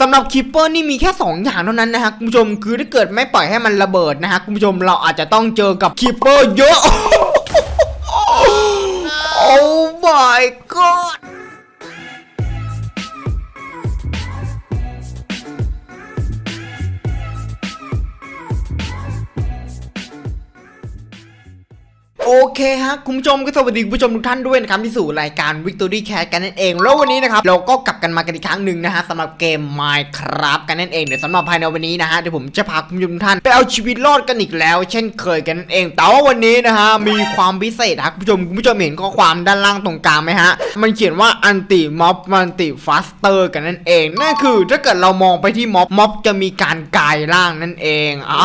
สำหรับคิปเปอร์นี่มีแค่ 2 อย่างเท่านั้นนะฮะคุณผู้ชมคือถ้าเกิดไม่ปล่อยให้มันระเบิดนะฮะคุณผู้ชมเราอาจจะต้องเจอกับคิปเปอร์เยอะ โอ้ my god เคฮะคุณผู้ชมก็สวัสดีคุณผู้ชมทุกท่านด้วยนะครับที่สู่รายการ Victory Cat กันนั่นเอง แล้ววันนี้นะครับเราก็กลับกันมากันอีกครั้งหนึ่งนะฮะสำหรับเกม Minecraft กันนั่นเองเดี๋ยวสำหรับภายในวันนี้นะฮะเดี๋ยวผมจะพาคุณผู้ชมทุกท่านไปเอาชีวิตรอดกันอีกแล้ว เช่นเคยกันนั่นเอง แต่ว่าวันนี้นะฮะมีความพิเศษครับคุณผู้ชมคุณผู้ชมเห็นข้อความด้านล่างตรงกลางไหมฮะมันเขียนว่า anti mob anti faster กันนั่นเองนั่นคือถ้าเกิดเรามองไปที่ม็อบม็อบจะมีการกลายร่างนั่นเองอ้า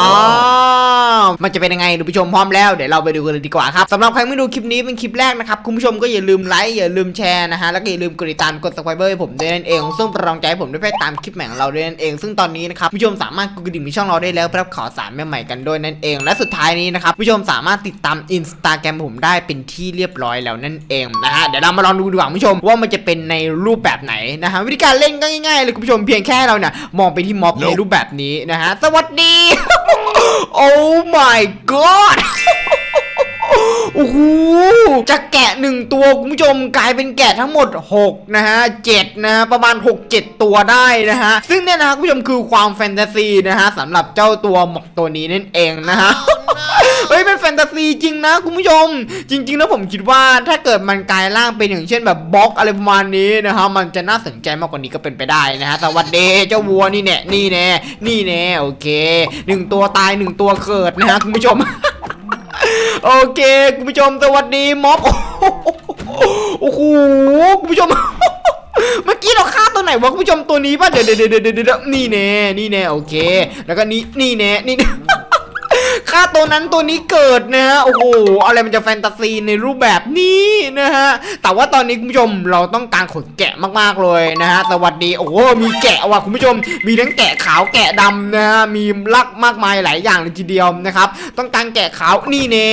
มันจะเป็นยังไงดูผู้ชมพร้อมแล้วเดี๋ยวเราไปดูกันเลยดีกว่าครับสำหรับใครไม่ดูคลิปนี้เป็นคลิปแรกนะครับ คุณผู้ชมก็อย่าลืมไลค์อย่าลืมแชร์นะฮะแล้วก็อย่าลืมกดติดตามกด subscribe ให้ผมด้วยนั่นเองซึ่งเป็นกำลังใจให้ผมด้วยไปตามคลิปใหม่ของเราด้วยนั่นเอง ซึ่งตอนนี้นะครับผู้ชมสามารถกดกระดิ่งในช่องเราได้แล้วเพื่อข่าวสารใหม่ๆกันด้วยนั่นเอง และสุดท้ายนี้นะครับผู้ชมสามารถติดตามอินสตาแกรมผมได้เป็นที่เรียบร้อยแล้วนั่นเองนะฮะเดี๋ยวเรามาลองดูดีกว่าผู้ชมว่ามันจะเป็นในรูปแบบไหนนะฮะวิธีการเล่นก็ง่ายๆเลยคุณผู้ชมเพียงแค่เราเนี่ยมองไปที่ม็อบในรูปแบบนี้นะฮะสวัสดีโอ้ my god โอ้โหจากแกะหนึ่งตัวคุณผู้ชมกลายเป็นแกะทั้งหมด 6 นะฮะ7นะฮะประมาณ 6 7 ตัวได้นะฮะ ซึ่งเนี่ยนะคุณผู้ชมคือความแฟนตาซีนะฮะสำหรับเจ้าตัวหมอกตัวนี้นั่นเองนะฮะเฮ้ยเป็นแฟนตาซีจริงนะคุณผู้ชม จริงๆแล้วผมคิดว่าถ้าเกิดมันกลายร่างเป็นอย่างเช่นแบบบล็อกอะไรประมาณนี้นะฮะมันจะน่าสนใจมากกว่านี้ก็เป็นไปได้นะฮะสวัสดีเจ้าวัวนี่แน่นี่แน่นี่แน่โอเคหนึ่งตัวตายหนึ่งตัวเกิดนะฮะคุณผู้ชม โอเคคุณผู้ชมสวัสดีม็อบโอ้โหคุณผู้ชมเมื่อกี้เราฆ่าตัวไหนวะคุณผู้ชมตัวนี้ป่ะเดี๋ยวเดี๋ยวเดี๋ยวเดี๋ยวเดะนี่แน่นี่แน่โอเค แล้วก็นี่นี่แน่นี่ ฆ่าตัวนั้นตัวนี้เกิดนะฮะโอ้โหอะไรมันจะแฟนตาซีในรูปแบบนี้นะฮะแต่ว่าตอนนี้คุณผู้ชมเราต้องการขนแกะมากๆเลยนะฮะสวัสดีโอ้โหมีแกะว่ะคุณผู้ชม มีทั้งแกะขาวแกะดำนะฮะมีลักมากมายหลายอย่างเลยทีเดียวนะครับต้องการแกะขาวนี่แน่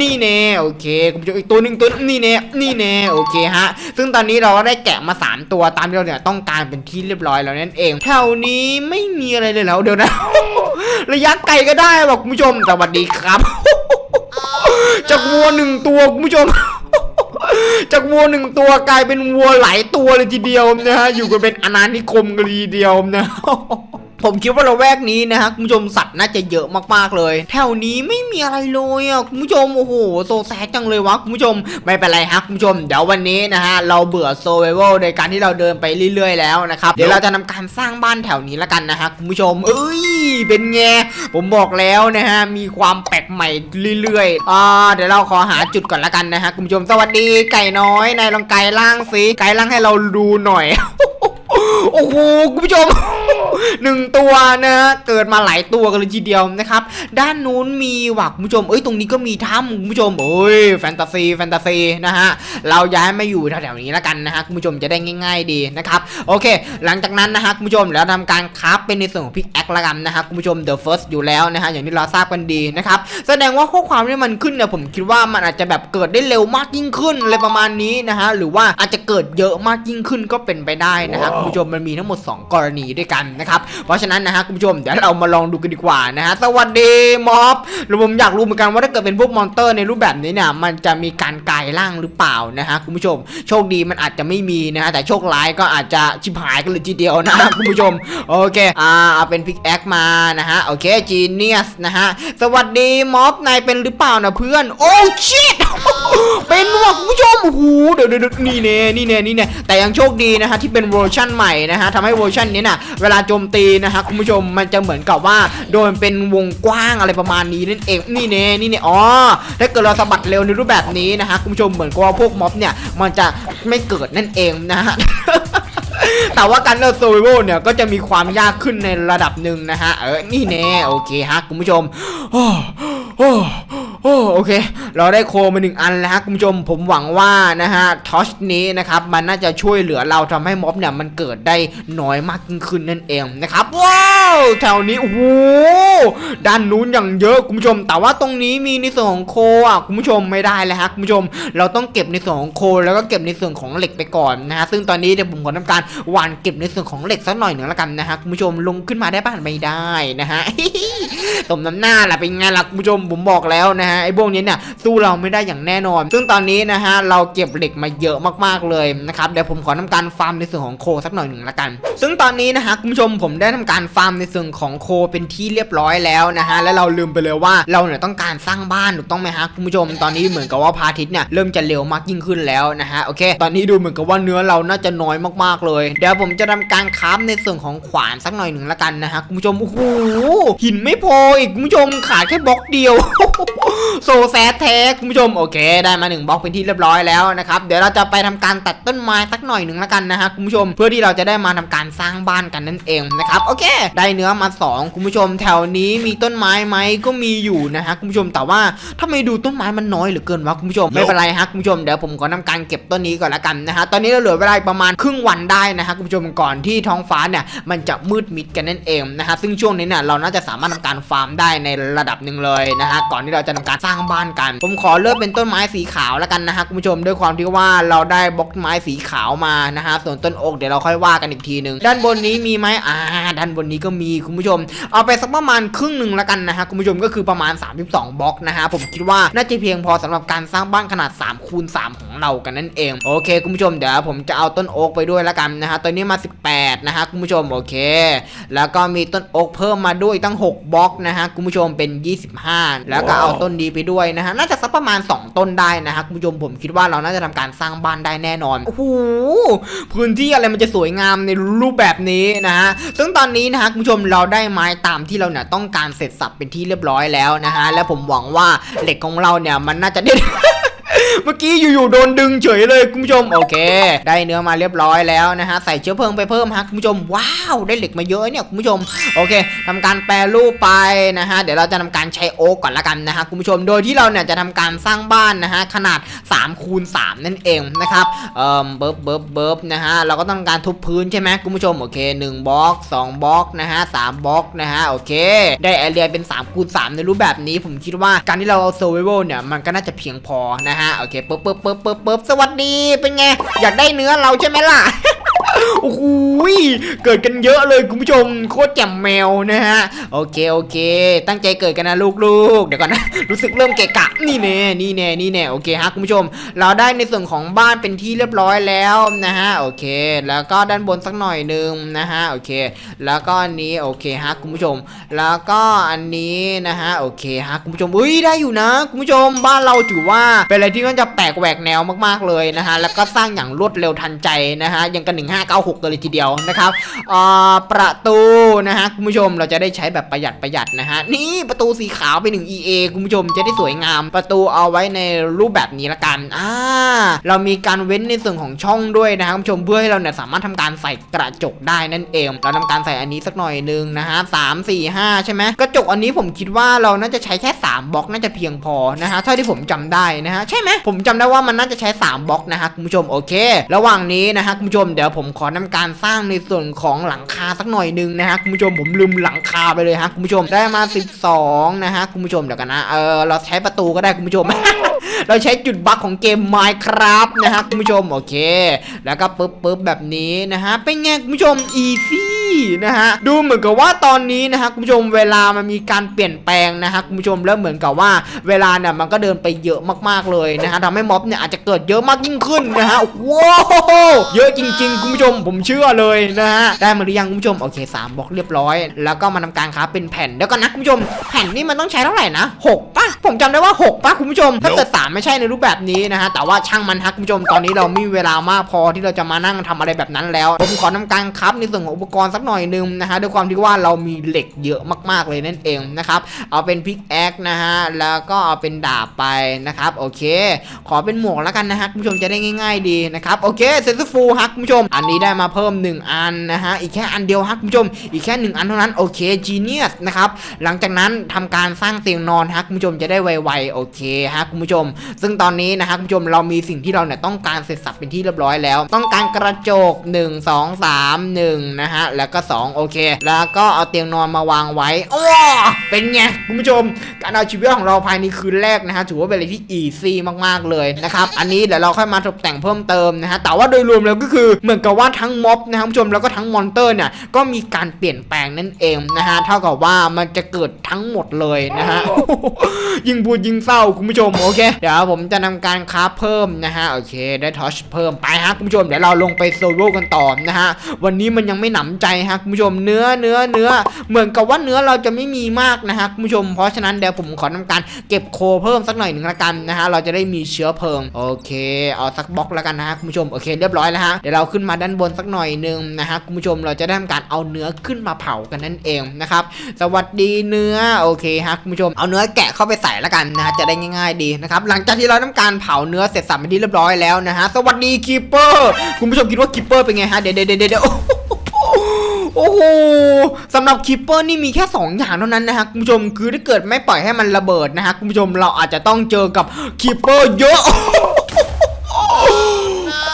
นี่แน่โอเคคุณผู้ชมอีกตัวหนึ่งตัวนี่แน่นี่แน่โอเคฮะซึ่งตอนนี้เราก็ได้แกะมาสามตัวตามที่เราเนี่ยต้องการเป็นที่เรียบร้อยแล้วนั่นเองแถวนี้ไม่มีอะไรเลยแล้วเดี๋ยวนะ ระยะไกลก็ได้หรอกคุณผู้ชมสวัสดีครับ จากวัวหนึ่งตัวคุณผู้ชม จากวัวหนึ่งตัวกลายเป็นวัวหลายตัวเลยทีเดียวนะฮะอยู่กันเป็นอาณานิคมกันเลยทีเดียวนะ ผมคิดว่าเราแวกนี้นะฮะคุณผู้ชมสัตว์น่าจะเยอะมากๆเลย แถวนี้ไม่มีอะไรเลยอะคุณผู้ชมโอ้โหโซแซดจังเลยวะคุณผู้ชมไม่เป็นไรฮะคุณผู้ชมเดี๋ยววันนี้นะฮะเราเบื่อโซเวลในการที่เราเดินไปเรื่อยๆแล้วนะครับเดี๋ยวเราจะทำการสร้างบ้านแถวนี้ละกันนะฮะคุณผู้ชม เอ้ยเป็นไงผมบอกแล้วนะฮะมีความแปลกใหม่เรื่อยๆอ่าเดี๋ยวเราขอหาจุดก่อนละกันนะฮะคุณผู้ชมสวัสดีไก่น้อยนายลองไก่ล่างสิไก่ล่างให้เราดูหน่อยโอ้โหคุณผู้ชม หนึ่งตัวนะฮะเกิดมาหลายตัวกันเลยทีเดียวนะครับ ด้านนู้นมีว่ะคุณผู้ชมเอ้ยตรงนี้ก็มีถ้ำคุณผู้ชมเอ้ยแฟนตาซีแฟนตาซีนะฮะเราย้ายมาอยู่แถวๆนี้แล้วกันนะฮะคุณผู้ชมจะได้ง่าย ๆดีนะครับโอเค หลังจากนั้นนะฮะคุณผู้ชมแล้วทำการคราฟเป็นในส่วนของพิกแอคละกันนะฮะคุณผู้ชม The First อยู่แล้วนะฮะอย่างที่เราทราบกันดีนะครับแสดงว่าข้อความที่มันขึ้นเนี่ยผมคิดว่ามันอาจจะแบบเกิดได้เร็วมากยิ่งขึ้นอะไรประมาณนี้นะฮะหรือว่าอาจจะเกิดเยอะมากยิ่งขึ้นก็เป็นไปได้นะฮะคุณผู้ชมมันมีทั้งหมด 2 กรณีด้วยกันนะครับ เพราะฉะนั้นนะฮะคุณผู้ชมเดี๋ยวเรามาลองดูกันดีกว่านะฮะสวัสดีม็อบหรือผมอยากรู้เหมือนกันว่าถ้าเกิดเป็นพวกมอนเตอร์ในรูปแบบนี้เนี่ยมันจะมีการกลายร่างหรือเปล่านะฮะคุณผู้ชม โชคดีมันอาจจะไม่มีนะฮะแต่โชคร้ายก็อาจจะชิบหายกันเลยทีเดียวนะฮะคุณผู้ชมโอเคอ่าเอาเป็นพิกแอคมานะฮะโอเคจีเนียสนะฮะสวัสดีม็อบนายเป็นหรือเปล่านะเพื่อนโอ้ชิตเป็นว่ะคุณผู้ชมโอ้โหเดี๋ยวเดี๋ยวเดี๋ยวนี่เน่นี่เน่นี่เน่แต่ยังโชคดีนะฮะที่เป็นเวอร์ชันใหม่นะฮะทำให้เวอร์ชันนี้น่ะเวลาโจมตีนะฮะคุณผู้ชมมันจะเหมือนกับว่าโดนเป็นวงกว้างอะไรประมาณนี้นั่นเองนี่เน่นี่เน่อ๋อถ้าเกิดเราสะบัดเร็วในรูปแบบนี้นะฮะคุณผู้ชมเหมือนกับว่าพวกม็อบเนี่ยมันจะไม่เกิดนั่นเองนะฮะแต่ว่าการเล่นโซเวลเนี่ยก็จะมีความยากขึ้นในระดับหนึ่งนะฮะเออนี่แน่โอเคฮะคุณผู้ชมโอ้โอ้โอ้โอเค เราได้โคมาหนึ่งอันแล้วคุณผู้ชมผมหวังว่านะฮะทอชนี้นะครับมันน่าจะช่วยเหลือเราทำให้ม็อบเนี่ยมันเกิดได้น้อยมากยิ่งขึ้นนั่นเองนะครับว้าวแถวนี้โอ้โหด้านนู้นอย่างเยอะคุณผู้ชม แต่ว่าตรงนี้มีในส่วนของโคอะคุณผู้ชมไม่ได้แล้วฮะคุณผู้ชม เราต้องเก็บในส่วนของโค แล้วก็เก็บในส่วนของเหล็กไปก่อนนะฮะซึ่งตอนนี้เดี๋ยวผมขอทำการหวานเก็บในส่วนของเหล็กสักหน่อยหนึ่งแล้วกันนะฮะคุณผู้ชมลงขึ้นมาได้บ้างไม่ได้นะฮะสมน้ำหน้าล่ะเป็นไงล่ะคุณผู้ชมผมบอกแล้วนะฮะไอ้พวกนี้เนี่ยสู้เราไม่ได้อย่างแน่นอน ซึ่งตอนนี้นะฮะเราเก็บเหล็กมาเยอะมากๆเลยนะครับเดี๋ยวผมขอทำการฟาร์มในส่วนของโคสักหน่อยหนึ่งละกัน ซึ่งตอนนี้นะฮะคุณผู้ชมผมได้ทำการฟาร์มในส่วนของโคเป็นที่เรียบร้อยแล้วนะฮะและเราลืมไปเลยว่าเราเนี่ยต้องการสร้างบ้านถูกต้องไหมฮะคุณผู้ชมตอนนี้เหมือนกับว่าพระอาทิตย์เนี่ยเริ่มจะเร็วมากยิ่งขึ้นแล้วนะฮะโอเค ตอนนี้ดูเหมือนกับว่าเนื้อเราน่าจะน้อยมากๆเลยเดี๋ยวผมจะทำการคราฟในส่วนของขวานสักหน่อยหนึ่งละกันนะฮะคุณผู้ชมโอ้โหหินไม่พออีกคุณผู้ชมขาดแค่บล็อกเดียว โซแซดแท้คุณผู้ชมโอเค ได้มาหนึ่งบล็อกเป็นที่เรียบร้อยแล้วนะครับเดี๋ยวเราจะไปทำการตัดต้นไม้สักหน่อยหนึ่งละกันนะฮะคุณผู้ชม เพื่อที่เราจะได้มาทำการสร้างบ้านกันนั่นเองนะครับโอเค ได้เนื้อมาสองคุณผู้ชม แถวนี้มีต้นไม้ไหมก็มีอยู่นะฮะคุณผู้ชมแต่ว่าทำไม่ดูต้นไม้มันน้อยเหลือเกินวะคุณผู้ชมไม่เป็นไรฮะคุณผู้ชมเดี๋ยวผมขอทำการเก็บต้นนี้ก่อนละกันนะฮะตอนนี้เราเหลือเวลาประมาณครึ่งวันได้นะฮะคุณผู้ชมก่อนที่ท้องฟ้าเนี่ยมันจะมืดมิดกันนั่นเองนะฮะซึ่งช่วงนี้เนี่ยเราน่าจะสามารถทำการฟาร์มได้ในระดับหนึ่งเลยนะฮะก่อนที่เราจะทำการสร้างบ้านกัน ผมขอเลือกเป็นต้นไม้สีขาวแล้วกันนะฮะคุณผู้ชมด้วยความที่ว่าเราได้บล็อกไม้สีขาวมานะฮะส่วนต้นโอกเดี๋ยวเราค่อยว่ากันอีกทีหนึ่งด้านบนนี้มีไหมอ่าด้านบนนี้ก็มีคุณผู้ชม เอาไปสักประมาณครึ่งหนึ่งแล้วกันนะฮะคุณผู้ชมก็คือประมาณ 32 บล็อกนะฮะผมคิดว่าน่าจะเพียงพอสำหรับการสร้างบ้านขนาด3คูณ3ของเรากันนั่นเองโอเค คุณผู้ชมเดี๋ยวผมจะเอาต้นโอ๊กไปด้วยแล้วกันนะฮะตัวนี้มา 18 นะฮะคุณผู้ชมโอเค แล้วก็มีต้นโอ๊กเพิ่มมาด้วยตั้ง 6บล็อกนะฮะคุณผู้ชมเป็น 25 แล้วก็เอาต้นดีไปด้วยนะฮะน่าจะสักประมาณ 2 ต้นได้นะฮะคุณผู้ชมผมคิดว่าเราน่าจะทำการสร้างบ้านได้แน่นอนโอ้โหพื้นที่อะไรมันจะสวยงามในรูปแบบนี้นะฮะซึ่งตอนนี้นะฮะคุณผู้ชมเราได้ไม้ตามที่เราเนี่ยต้องการเสร็จสับเป็นที่เรียบร้อยแล้วนะฮะและผมหวังว่าเหล็กของเราเนี่ยมันน่าจะได้ เมื่อกี้อยู่ๆโดนดึงเฉยเลยคุณผู้ชมโอเค ได้เนื้อมาเรียบร้อยแล้วนะฮะใส่เชื้อเพลิงไปเพิ่มฮะคุณผู้ชมว้าวได้เหล็กมาเยอะเนี่ยคุณผู้ชมโอเคทำการแปรรูปไปนะฮะเดี๋ยวเราจะทำการใช้โอ๊กก่อนละกันนะฮะคุณผู้ชมโดยที่เราเนี่ยจะทำการสร้างบ้านนะฮะขนาด3คูณ3นั่นเองนะครับเอ่อเบิร์บเบิร์บเบิร์บนะฮะเราก็ต้องการทุบพื้นใช่ไหมคุณผู้ชมโอเค1บล็อก2บล็อกนะฮะ3บล็อกนะฮะโอเค ได้แอเรียเป็น3คูณ3ในรูปแบบนี้ผมคิดว่าการที่เราเอาเซอร์ไวเวลเนี่ยมันก็น่าจะเพียงพอนะฮะโอโอเคปึ๊บปึ๊บปึ๊บปึ๊บปึ๊บสวัสดีเป็นไงอยากได้เนื้อเราใช่ไหมล่ะ โอ้โหเกิดกันเยอะเลยคุณผู้ชมโคตรแจ่มแมวนะฮะโอเคโอเค ตั้งใจเกิดกันนะลูกๆ เดี๋ยวก่อนนะ รู้สึกเริ่มเกะกะนี่แน่นี่แน่นี่แน่โอเคฮะคุณผู้ชม เราได้ในส่วนของบ้านเป็นที่เรียบร้อยแล้วนะฮะโอเค แล้วก็ด้านบนสักหน่อยนึงนะฮะโอเค แล้วก็อันนี้โอเคฮะคุณผู้ชม แล้วก็อันนี้นะฮะโอเคฮะคุณผู้ชมอุ้ยได้อยู่นะคุณผู้ชมบ้านเราถือว่าเป็นอะไรที่มันจะแปลกแหวกแนวมากๆเลยนะฮะแล้วก็สร้างอย่างรวดเร็วทันใจนะฮะยังกันหนึ่งห้าเก้าหกกันเลยทีเดียวนะครับอ่าประตูนะฮะคุณผู้ชมเราจะได้ใช้แบบประหยัดประหยัดนะฮะนี่ประตูสีขาวไปหนึ่ง EA คุณผู้ชมจะได้สวยงาม ประตูเอาไว้ในรูปแบบนี้ละกันอ่าเรามีการเว้นในส่วนของช่องด้วยนะครับคุณผู้ชมเพื่อให้เราเนี่ยสามารถทำการใส่กระจกได้นั่นเองเราทำการใส่อันนี้สักหน่อยนึงนะฮะสามสี่ห้าใช่ไหมกระจกอันนี้ผมคิดว่าเราน่าจะใช้แค่สามบล็อกน่าจะเพียงพอนะฮะเท่าที่ผมจำได้นะฮะใช่ไหมผมจำได้ว่ามันน่าจะใช้สามบล็อกนะฮะคุณผู้ชมโอเค ระหว่างนี้นะฮะคุณผู้ชมเดี๋ยวผมขอนำการสร้างในส่วนของหลังคาสักหน่อยหนึงนะฮะคุณผู้ชมผมลืมหลังคาไปเลยฮะคุณผู้ชมได้มา 12 นะฮะคุณผู้ชมเดี๋ยวกันนะเออเราใช้ประตูก็ได้คุณผู้ชม เราใช้จุดบั๊กของเกม Minecraft นะฮะคุณผู้ชมโอเค แล้วก็ปึ๊บปึ๊บแบบนี้นะฮะเป็นไงคุณผู้ชมอีซี่ นะฮะดูเหมือนกับว่าตอนนี้นะฮะคุณผู้ชมเวลามันมีการเปลี่ยนแปลงนะฮะคุณผู้ชมแล้วเหมือนกับว่าเวลาเนี่ยมันก็เดินไปเยอะมากๆเลยนะฮะทำให้ม็อบเนี่ยอาจจะเกิดเยอะมากยิ่งขึ้นนะฮะว้าวเยอะจริงๆคุณผู้ชมผมเชื่อเลยนะฮะได้มาหรือยังคุณผู้ชมโอเคสามบล็อกเรียบร้อย แล้วก็มาทำการครับเป็นแผ่นแล้วก็นะคุณผู้ชม แผ่นนี่มันต้องใช้เท่าไหร่นะหกป่ะผมจำได้ว่าหกป่ะคุณผู้ชมถ้าเกิดสามไม่ใช่ในรูปแบบนี้นะฮะแต่ว่าช่างมันฮะคุณผู้ชมตอนนี้เราไม่มีเวลามากพอที่เราจะมานั่งทำอะไรแบบนั้นแล้ว ผมขอทำการครับในส่วนของอุปกรณ์สักหน่อยหนึงนะฮะด้วยความที่ว่าเรามีเหล็กเยอะมากๆเลยนั่นเองนะครับเอาเป็นพิกแอคนะฮะแล้วก็เอาเป็นดาบไปนะครับโอเค ขอเป็นหมวกแล้วกันนะฮะคุณผู้ชมจะได้ง่าย ๆ ดีนะครับโอเคเซนซ์ฟูฮักคุณผู้ชม อันนี้ได้มาเพิ่ม 1 อันนะฮะอีกแค่อันเดียวฮักคุณผู้ชม อีกแค่ 1 อันเท่านั้นโอเคจีเนียสนะครับหลังจากนั้นทำการสร้างเตียงนอนฮักคุณผู้ชมมจะได้ไวๆโอเคฮะคุณผู้ชม ซึ่งตอนนี้นะฮะคุณผู้ชมเรามีสิ่งที่เราเนี่ยต้องการเสร็จสับเป็นที่เรียบร้อยแล้ว ต้องการกระจก 1 2 3 1นะฮะแล้วก็ 2 โอเค แล้วก็เอาเตียงนอนมาวางไว้โอ้เป็นไงคุณผู้ชม การเอาชีวิตของเราภายในคืนแรกนะฮะถือว่าเป็นอะไรที่อีซี่มากๆเลยนะครับอันนี้เดี๋ยวเราค่อยมาตกแต่งเพิ่มเติมนะฮะแต่ว่าโดยรวมแล้วก็คือเหมือนกับว่าทั้งม็อบนะคุณผู้ชมแล้วก็ทั้งมอนเตอร์เนี่ยก็มีการเปลี่ยนแปลงนั่นเองนะฮะเท่ากับว่ามันจะเกิดทั้งหมดเลยนะฮะยิ่งพูดยิ่งเศร้าคุณผู้ชมโอเค เดี๋ยวผมจะนำการคราเพิ่มนะฮะโอเค ได้ทอชเพิ่มไปฮะคุณผู้ชมเดี๋ยวเราลงไปโซโล่กันต่อนะฮะวันนี้มันยังไม่หนำใจฮะคุณผู้ชมเนื้อเนื้อเนื้อเหมือนกับว่าเนื้อเราจะไม่มีมากนะฮะคุณผู้ชม เพราะฉะนั้นเดี๋ยวผมขอทำการเก็บโคเพิ่มสักหน่อยหนึ่งละกันนะฮะเราจะได้มีเชื้อเพลิงโอเคเอาสักบล็อกแล้วกันนะฮะคุณผู้ชมโอเคเรียบร้อยแล้วฮะเดี๋ยวเราขึ้นมาด้านบนสักหน่อยหนึ่งนะฮะคุณผู้ชมเราจะได้ทำการเอาเนื้อขึ้นมาเผากันนั่นเองนะครับสวัสดีเนื้อโอเคฮะคุณผู้ชมเอาเนื้อแกะเข้าไปใส่ล้วกันนะฮะจะได้ง่าย ๆดีนะครับหลังจากที่เราทำการเผาเนื้อเสร็จสับเป็นที่เรียบร้อยแล้วนะฮะสวัสดีคีเปอร์คุณผู้ชมคิดว่าคีเปอร์เป็นไงฮะเดี๋ยวเดี๋ยวเดี๋ยวเดี๋ยว โอ้โหสำหรับคิปเปอร์นี่มีแค่ 2 อย่างเท่านั้นนะฮะคุณผู้ชมคือถ้าเกิดไม่ปล่อยให้มันระเบิดนะฮะคุณผู้ชมเราอาจจะต้องเจอกับคิปเปอร์เยอะ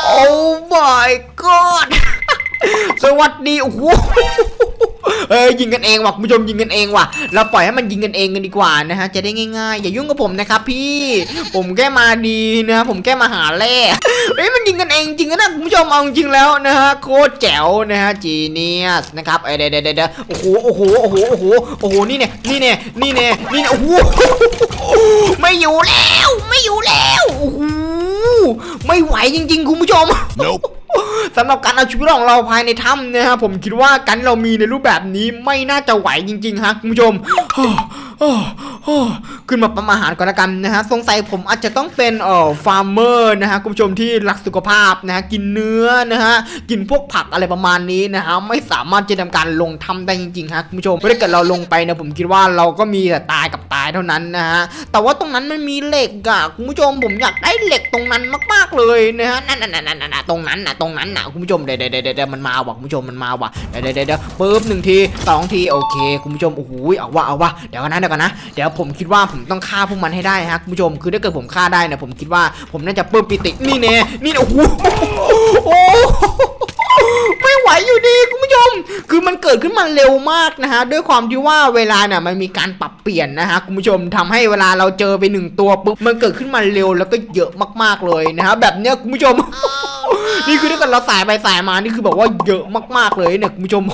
โอ้ my god สวัสดีโอ้โห เอ้ยยิงกันเองว่ะคุณผู้ชมยิงกันเองว่ะ เราปล่อยให้มันยิงกันเองกันดีกว่านะฮะจะได้ง่ายๆ อย่ายุ่งกับผมนะครับพี่ ผมแค่มาดีนะ ผมแค่มาหาแร่เฮ้ยมันยิงกันเองจริงนะคุณผู้ชมเอาจริงแล้วนะฮะโคตรแจ๋วนะฮะจีเนียสนะครับเอ้ยเดี๋ยวเดี๋ยวเดี๋ยวโอ้โหโอ้โหโอ้โหโอ้โหโอ้โหนี่เนี่ยนี่เนี่ยนี่เนี่ยนี่เนี่ยโอ้โหไม่อยู่แล้ว ไม่อยู่แล้วโอ้โหไม่ไหวจริง ๆ คุณผู้ชม Nope. สำหรับการเอาชีวิตของเราภายในถ้ำนะฮะผมคิดว่าการที่เรามีในรูปแบบนี้ไม่น่าจะไหวจริงๆฮะคุณผู้ชม ขึ้นมาปั๊มอาหารก่อนละกันนะฮะสงสัยผมอาจจะต้องเป็นเอ่อฟาร์มเมอร์นะฮะคุณผู้ชมที่รักสุขภาพนะฮะกินเนื้อนะฮะกินพวกผักอะไรประมาณนี้นะฮะไม่สามารถจะทำการลงถ้ำได้จริงๆฮะคุณผู้ชมถ้าเกิดเราลงไปนะผมคิดว่าเราก็มีแต่ตายกับตายเท่านั้นนะฮะแต่ว่าตรงนั้นมันมีเหล็กอะคุณผู้ชมผมอยากได้เหล็กตรงนั้นมากๆเลยนะฮะนั่นนั่นนั่นนั่นตรงนั้นน่ะตรงนั้นน่ะคุณผู้ชมเดี๋ยวเดี๋ยวเดี๋ยวมันมาว่ะคุณผู้ชมมันมาว่ะเดี๋ยวเดี๋ยวเดี๋ยวปึ๊บหนึ่งทีสองทีโอเค คุณผู้ชมโอ้โหเอาว่ะเอาว่ะเดี๋ยวกันนะเดี๋ยวกันนะ เดี๋ยวผมคิดว่าผมต้องฆ่าพวกมันให้ได้ฮะคุณผู้ชม คือถ้าเกิดผมฆ่าได้เนี่ยผมคิดว่าผมน่าจะปลื้มปิตินี่เน่นี่โอ้โหโอ้ไม่ไหวอยู่ดีคุณผู้ชม คือมันเกิดขึ้นมาเร็วมากนะฮะ ด้วยความที่ว่าเวลาเนี่ยมันมีการปรับเปลี่ยนนะฮะคุณผู้ชมทำให้เวลาเราเจอไปหนึ่งตัวปุ๊บมันเกิดขึ้นมาเร็วแล้วก็เยอะมากๆเลยนะฮะแบบเนี้ยคุณผู้ชม นี่คือถ้าเกิดเราสายไปสายมานี่คือแบบว่าเยอะมากๆเลยเนี่ยคุณผู้ชม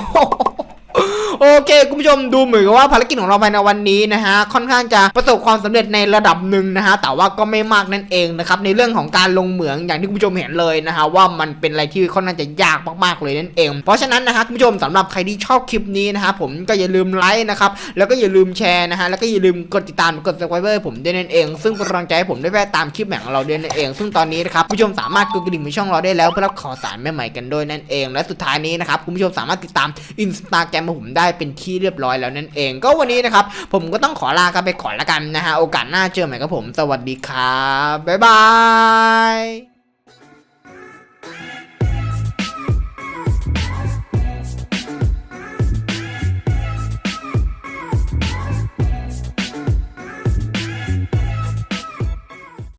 โอเคคุณผู้ชมดูเหมือนกับว่าภารกิจของเราภายในวันนี้นะฮะค่อนข้างจะประสบความสำเร็จในระดับหนึ่งนะฮะแต่ว่าก็ไม่มากนั่นเองนะครับในเรื่องของการลงเหมืองอย่างที่คุณผู้ชมเห็นเลยนะฮะว่ามันเป็นอะไรที่ค่อนข้างจะยากมากๆเลยนั่นเอง เพราะฉะนั้นนะฮะคุณผู้ชมสำหรับใครที่ชอบคลิปนี้นะฮะผมก็อย่าลืมไลค์นะครับแล้วก็อย่าลืมแชร์นะฮะแล้วก็อย่าลืมกดติดตามกด subscribe ให้ผมด้วยนั่นเอง ซึ่งเป็นกำลังใจให้ผมได้แวะตามคลิปแหม่งของเราด้วยนั่นเอง ซึ่งตอนนี้นะครับคุณผู้ชมสามารถกดกระดิ่งในช่องเราได้แล้วเพื่อรับข่าวสารใหม่ๆกันด้วยนั่นเอง และสุดท้ายนี้นะครับคุณผู้ชมสามารถติดตามอินสตาแกรมของผมได้เป็นที่เรียบร้อยแล้วนั่นเอง ก็วันนี้นะครับ ผมก็ต้องขอลากันไปก่อนละกันนะฮะ โอกาสหน้าเจอใหม่กับผม สวัสดีครับ บ๊ายบาย